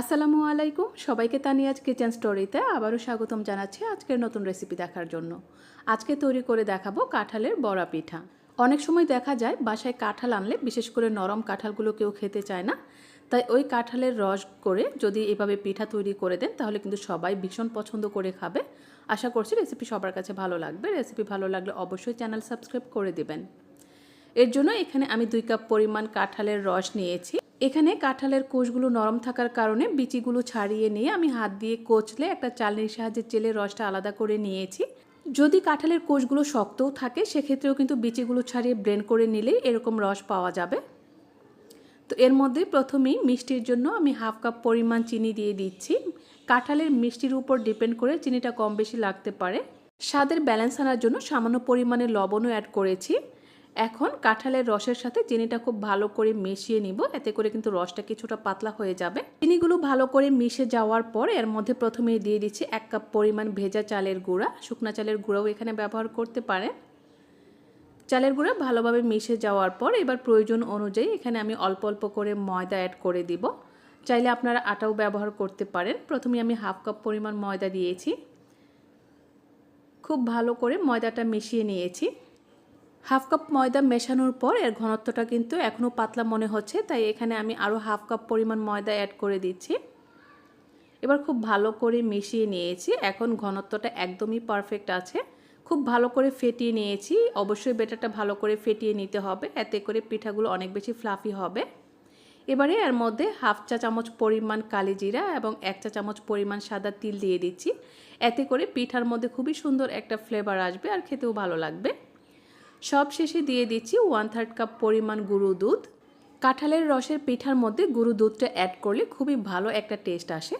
আসসালামু আলাইকুম। সবাইকে তানিয়াজ কিচেন স্টোরিতে আবারও স্বাগতম জানাচ্ছি আজকের নতুন রেসিপি দেখার জন্য। আজকে তৈরি করে দেখাবো কাঁঠালের বড়া পিঠা। অনেক সময় দেখা যায় বাসায় কাঁঠাল আনলে, বিশেষ করে নরম কাঁঠালগুলো কেউ খেতে চায় না, তাই ওই কাঁঠালের রস করে যদি এভাবে পিঠা তৈরি করে দেন, তাহলে কিন্তু সবাই ভীষণ পছন্দ করে খাবে। আশা করছি রেসিপি সবার কাছে ভালো লাগবে। রেসিপি ভালো লাগলে অবশ্যই চ্যানেল সাবস্ক্রাইব করে দেবেন। এর জন্য এখানে আমি দুই কাপ পরিমাণ কাঁঠালের রস নিয়েছি। এখানে কাঁঠালের কোষগুলো নরম থাকার কারণে বিচিগুলো ছাড়িয়ে নিয়ে আমি হাত দিয়ে কোচলে একটা চালনির সাহায্যে চেলে রসটা আলাদা করে নিয়েছি। যদি কাঁঠালের কোষগুলো শক্তও থাকে, সেক্ষেত্রেও কিন্তু বিচিগুলো ছাড়িয়ে ব্লেন্ড করে নিলেই এরকম রস পাওয়া যাবে। তো এর মধ্যে প্রথমেই মিষ্টির জন্য আমি হাফ কাপ পরিমাণ চিনি দিয়ে দিচ্ছি। কাঁঠালের মিষ্টির উপর ডিপেন্ড করে চিনিটা কম বেশি লাগতে পারে। স্বাদের ব্যালেন্স আনার জন্য সামান্য পরিমাণে লবণও অ্যাড করেছি। এখন কাঁঠালের রসের সাথে চিনিটা খুব ভালো করে মিশিয়ে নিব। এতে করে কিন্তু রসটা কিছুটা পাতলা হয়ে যাবে। চিনিগুলো ভালো করে মিশে যাওয়ার পর এর মধ্যে প্রথমে দিয়ে দিচ্ছি এক কাপ পরিমাণ ভেজা চালের গুঁড়া। শুকনা চালের গুঁড়াও এখানে ব্যবহার করতে পারেন। চালের গুঁড়া ভালোভাবে মিশে যাওয়ার পর এবার প্রয়োজন অনুযায়ী এখানে আমি অল্প অল্প করে ময়দা অ্যাড করে দিব। চাইলে আপনারা আটাও ব্যবহার করতে পারেন। প্রথমে আমি হাফ কাপ পরিমাণ ময়দা দিয়েছি। খুব ভালো করে ময়দাটা মিশিয়ে নিয়েছি। হাফ কাপ ময়দা মেশানোর পর এর ঘনত্বটা কিন্তু এখনও পাতলা মনে হচ্ছে, তাই এখানে আমি আরও হাফ কাপ পরিমাণ ময়দা অ্যাড করে দিচ্ছি। এবার খুব ভালো করে মিশিয়ে নিয়েছি, এখন ঘনত্বটা একদমই পারফেক্ট আছে। খুব ভালো করে ফেটিয়ে নিয়েছি, অবশ্যই বেটারটা ভালো করে ফেটিয়ে নিতে হবে, এতে করে পিঠাগুলো অনেক বেশি ফ্লাফি হবে। এবারে এর মধ্যে হাফ চা চামচ পরিমাণ কালি জিরা এবং এক চা চামচ পরিমাণ সাদা তিল দিয়ে দিচ্ছি, এতে করে পিঠার মধ্যে খুবই সুন্দর একটা ফ্লেভার আসবে আর খেতেও ভালো লাগবে। সব শেষে দিয়ে দিচ্ছি ওয়ান থার্ড কাপ পরিমাণ গুঁড়ো দুধ। কাঁঠালের রসের পিঠার মধ্যে গুঁড়ো দুধটা অ্যাড করলে খুবই ভালো একটা টেস্ট আসে।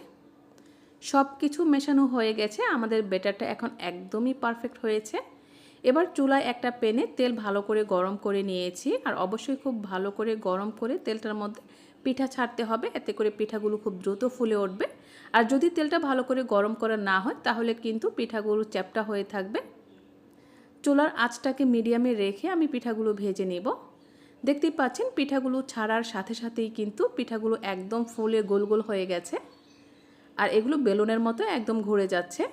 সব কিছু মেশানো হয়ে গেছে, আমাদের বেটারটা এখন একদমই পারফেক্ট হয়েছে। এবার চুলায় একটা পেনে তেল ভালো করে গরম করে নিয়েছি, আর অবশ্যই খুব ভালো করে গরম করে তেলটার মধ্যে পিঠা ছাড়তে হবে, এতে করে পিঠাগুলো খুব দ্রুত ফুলে উঠবে। আর যদি তেলটা ভালো করে গরম করা না হয়, তাহলে কিন্তু পিঠাগুলো চ্যাপটা হয়ে থাকবে। চুলার আঁচটাকে মিডিয়ামে রেখে আমি পিঠাগুলো ভেজে নেব। দেখতেই পাচ্ছেন, পিঠাগুলো ছাড়ার সাথে সাথেই কিন্তু পিঠাগুলো একদম ফুলে গোল গোল হয়ে গেছে। আর এগুলো বেলুনের মতো একদম ঘুরে যাচ্ছে।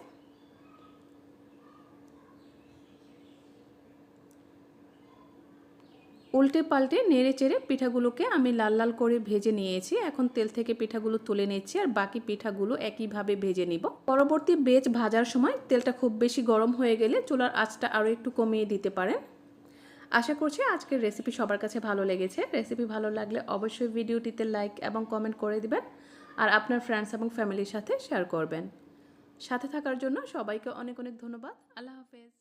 উল্টে পাল্টে নেড়ে চেড়ে পিঠাগুলোকে আমি লাল লাল করে ভেজে নিয়েছি। এখন তেল থেকে পিঠাগুলো তুলে নিচ্ছি আর বাকি পিঠাগুলো একইভাবে ভেজে নিব। পরবর্তী বেজ ভাজার সময় তেলটা খুব বেশি গরম হয়ে গেলে চুলার আঁচটা আরও একটু কমিয়ে দিতে পারেন। আশা করছি আজকের রেসিপি সবার কাছে ভালো লেগেছে। রেসিপি ভালো লাগলে অবশ্যই ভিডিওটিতে লাইক এবং কমেন্ট করে দিবেন আর আপনার ফ্রেন্ডস এবং ফ্যামিলির সাথে শেয়ার করবেন। সাথে থাকার জন্য সবাইকে অনেক অনেক ধন্যবাদ। আল্লাহ হাফেজ।